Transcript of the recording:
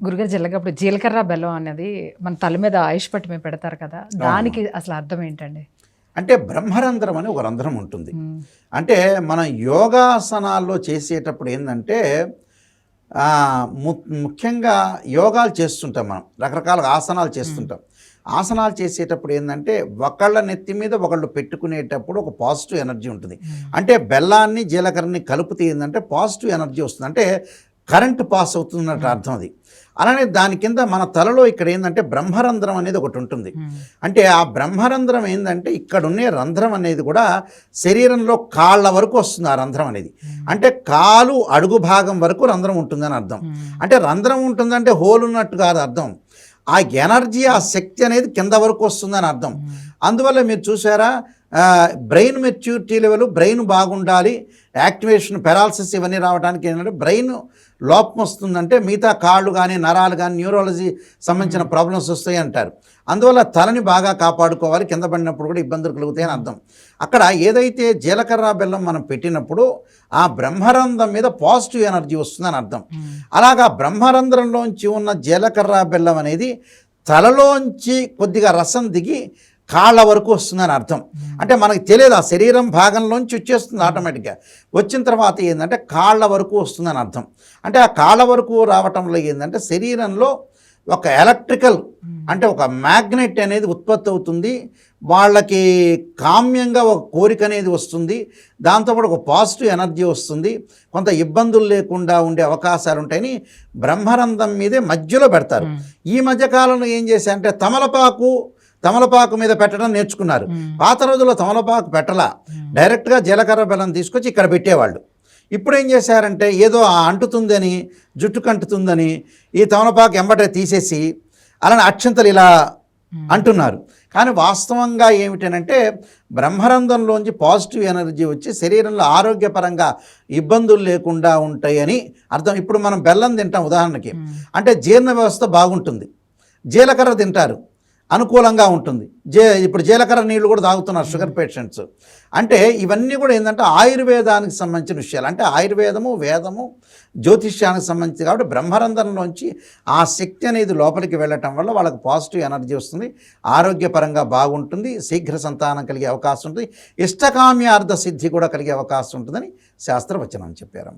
గురుగారు జల్లగప్పుడు జీలకర్ర బెల్లం అనేది మన తల మీద ఆయుష్ పట్టి మీద పెడతారు కదా దానికి అసలు అర్థం ఏంటండి? అంటే బ్రహ్మరంధ్రం అని ఒక రంధ్రం ఉంటుంది. మ్మ్. అంటే మనం యోగాసనాల్లో చేసేటప్పుడు ఏంటంటే ముఖ్యంగా యోగాలు చేస్తుంటాం మనం రకరకాల ఆసనాలు చేస్తుంటాం. ఆసనాలు చేసేటప్పుడు ఏంటంటే ఒకళ్ళ నెత్తి మీద ఒకళ్ళు పెట్టుకునేటప్పుడు ఒక పాజిటివ్ ఎనర్జీ ఉంటుంది. అంటే బెల్లాన్ని జీలకర్రని కలిపితే ఏంటంటే పాజిటివ్ ఎనర్జీ వస్తుంది. అంటే కరెంట్ పాస్ అవుతున్నట్టు అర్థం అది. అలానే దాని కింద మన తలలో ఇక్కడ ఏంటంటే బ్రహ్మరంధ్రం అనేది ఒకటి ఉంటుంది. మ్మ్. అంటే ఆ బ్రహ్మరంధ్రం ఏంటంటే ఇక్కడ ఉండే రంధ్రం అనేది కూడా శరీరంలో కాళ్ళ వరకు వస్తుంది ఆ రంధ్రం అనేది. అంటే కాలు అడుగు భాగం వరకు రంధ్రం ఉంటుందని అర్థం. అంటే రంధ్రం ఉంటుందంటే హోల్ ఉన్నట్టు కాదు అర్థం. ఆ ఎనర్జీ ఆ శక్తి అనేది కింద వరకు వస్తుందని అర్థం. అందువల్ల మీరు చూసారా బ్రెయిన్ మెచ్యూరిటీ లెవెల్ బ్రెయిన్ బాగుండాలి యాక్టివేషన్ పెరాలసిస్ ఇవన్నీ రావడానికి ఏంటంటే బ్రెయిన్ లోపం వస్తుందంటే మిగతా కాళ్ళు కానీ నరాలు కానీ న్యూరాలజీ సంబంధించిన ప్రాబ్లమ్స్ వస్తాయి అంటారు. అందువల్ల తలని బాగా కాపాడుకోవాలి కింద పడినప్పుడు కూడా ఇబ్బందులు కలుగుతాయని అర్థం. అక్కడ ఏదైతే జీలకర్ర బెల్లం మనం పెట్టినప్పుడు ఆ బ్రహ్మరంధ్రం మీద పాజిటివ్ ఎనర్జీ వస్తుందని అర్థం. అలాగా బ్రహ్మరంధ్రంలోంచి ఉన్న జీలకర్ర బెల్లం అనేది తలలోంచి కొద్దిగా రసం దిగి కాళ్ళ వరకు వస్తుందని అర్థం. అంటే మనకి తెలియదు ఆ శరీరం భాగంలోంచి వచ్చేస్తుంది ఆటోమేటిక్గా. వచ్చిన తర్వాత ఏంటంటే కాళ్ళ వరకు వస్తుందని అర్థం. అంటే ఆ కాళ్ళ వరకు రావటంలో ఏంటంటే శరీరంలో ఒక ఎలక్ట్రికల్ అంటే ఒక మ్యాగ్నెట్ అనేది ఉత్పత్తి అవుతుంది. వాళ్ళకి కామ్యంగా ఒక కోరిక అనేది వస్తుంది. దాంతోపాటు ఒక పాజిటివ్ ఎనర్జీ వస్తుంది. కొంత ఇబ్బందులు లేకుండా ఉండే అవకాశాలు ఉంటాయని బ్రహ్మరంధం మీదే మధ్యలో పెడతారు. ఈ మధ్యకాలంలో ఏం చేశారంటే తమలపాకు తమలపాకు మీద పెట్టడం నేర్చుకున్నారు. పాత రోజుల్లో తమలపాకు పెట్టలా. డైరెక్ట్గా జీలకర్ర బెల్లం తీసుకొచ్చి ఇక్కడ పెట్టేవాళ్ళు. ఇప్పుడు ఏం చేశారంటే ఏదో ఆ అంటుతుందని జుట్టుకు అంటుతుందని ఈ తమలపాకు ఎంబటే తీసేసి అలానే అక్షంతలు ఇలా అంటున్నారు. కానీ వాస్తవంగా ఏమిటనంటే బ్రహ్మరంధ్రంలోంచి పాజిటివ్ ఎనర్జీ వచ్చి శరీరంలో ఆరోగ్యపరంగా ఇబ్బందులు లేకుండా ఉంటాయని అర్థం. ఇప్పుడు మనం బెల్లం తింటాం ఉదాహరణకి. అంటే జీర్ణ వ్యవస్థ బాగుంటుంది. జీలకర్ర తింటారు. అనుకూలంగా ఉంటుంది. జే ఇప్పుడు జీలకర్ర నీళ్ళు కూడా తాగుతున్నారు షుగర్ పేషెంట్స్. అంటే ఇవన్నీ కూడా ఏంటంటే ఆయుర్వేదానికి సంబంధించిన విషయాలు. అంటే ఆయుర్వేదము వేదము జ్యోతిష్యానికి సంబంధించి కాబట్టి బ్రహ్మరంధ్రంలోంచి ఆ శక్తి అనేది లోపలికి వెళ్ళటం వల్ల వాళ్ళకి పాజిటివ్ ఎనర్జీ వస్తుంది. ఆరోగ్యపరంగా బాగుంటుంది. శీఘ్ర సంతానం కలిగే అవకాశం ఉంటుంది. ఇష్టకామ్యార్థ సిద్ధి కూడా కలిగే అవకాశం ఉంటుందని శాస్త్రవచనం చెప్పారమ్మ